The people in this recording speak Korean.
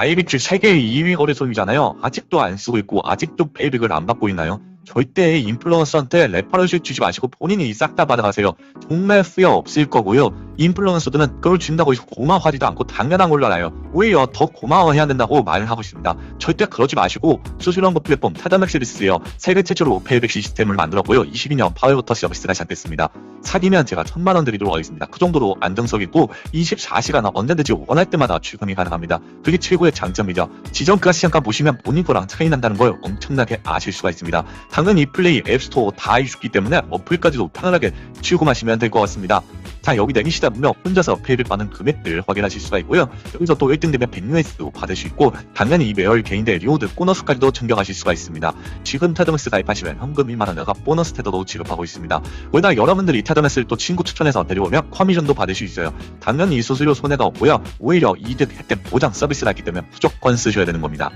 아이비츠 세계 2위 거래소이잖아요. 아직도 안 쓰고 있고 아직도 페이백을 안 받고 있나요? 절대 인플루언서한테 레퍼런스 주지 마시고 본인이 싹 다 받아가세요. 정말 후회 없을 거고요. 인플루언서들은 그걸 준다고 고마워하지도 않고 당연한 걸로 알아요. 오히려 더 고마워해야 된다고 말을 하고 있습니다. 절대 그러지 마시고 수수령고 플랫폼 타다맥스를 쓰세요. 세계 최초로 페이백 시스템을 만들었고요. 22년 8월부터 서비스가 시작됐습니다. 사기면 제가 천만 원 드리도록 하겠습니다. 그 정도로 안정성 있고 24시간 언제든지 원할 때마다 출금이 가능합니다. 그게 최고의 장점이죠. 지정가 시장가 보시면 본인 거랑 차이 난다는 걸 엄청나게 아실 수가 있습니다. 당연히 플레이, 앱스토어 다 있기 때문에 어플까지도 편안하게 출금하시면 될 것 같습니다. 자 여기 내리시다 보면 혼자서 페이백 받는 금액들 확인하실 수가 있고요. 여기서 또 1등 되면 100US도 받을 수 있고 당연히 이 매월 개인대 리오드 보너스까지도 챙겨가실 수가 있습니다. 지금 타드맥스 가입하시면 현금 2만원 내가 보너스 테더도 지급하고 있습니다. 거기다 여러분들이 타드맥스를 또 친구 추천해서 데려오면 커미션도 받을 수 있어요. 당연히 이 수수료 손해가 없고요. 오히려 이득 혜택 보장 서비스가 있기 때문에 무조건 쓰셔야 되는 겁니다.